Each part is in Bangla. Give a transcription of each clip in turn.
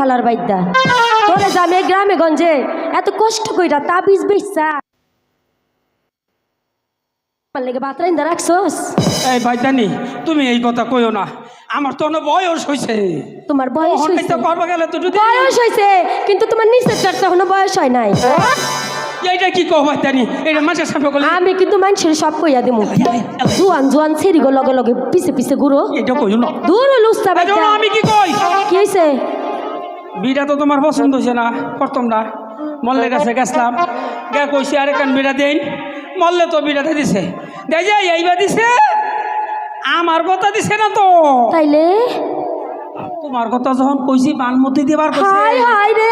হালার বাইদা তোরে যে আমি গ্রামে গঞ্জে এত কষ্ট কইরা তাবিজ বেচা লেগে রাখছস? এই ভাইজানি তুমি এই কথা কইও না। আমার তো অনেক বয়স হয়েছে তোমার বয়স হয়েছে করব গেলে তো যদি বয়স হয়েছে কিন্তু তোমার নিচের চর্চা এখনও বয়স হয় নাই। এইটা কি কো ভাইজানি এটা মাঝে সামনে করলে আমি কিন্তু মানুষের সব কইয়া দিমু। জুয়ান জুয়ান ছেড়ি গো লগে লগে পিছে পিছে ঘুরো। এটা কইও না। দূর লুস্তা আমি কি কই? কি বিড়া তো তোমার পছন্দ হয়েছে না করতাম না মল্লের কাছে গেছিলাম গে কইছি আরে কান বিড়া দেন মল্লে তো বিড়াতে দিছে। দেখ যে এইবার দিছে। আমার কথা দিছে না তো। তাইলে? তোমার কথা যখন কইছি বানমতি দিবার কথা হাই হাই রে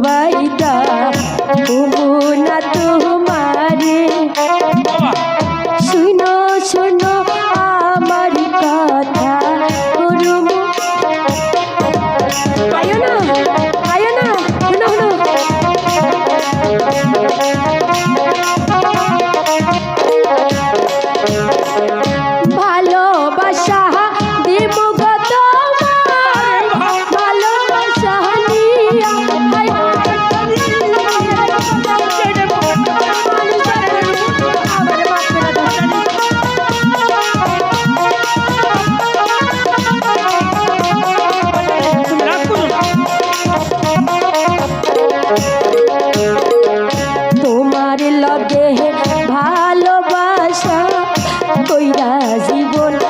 রসের জীবন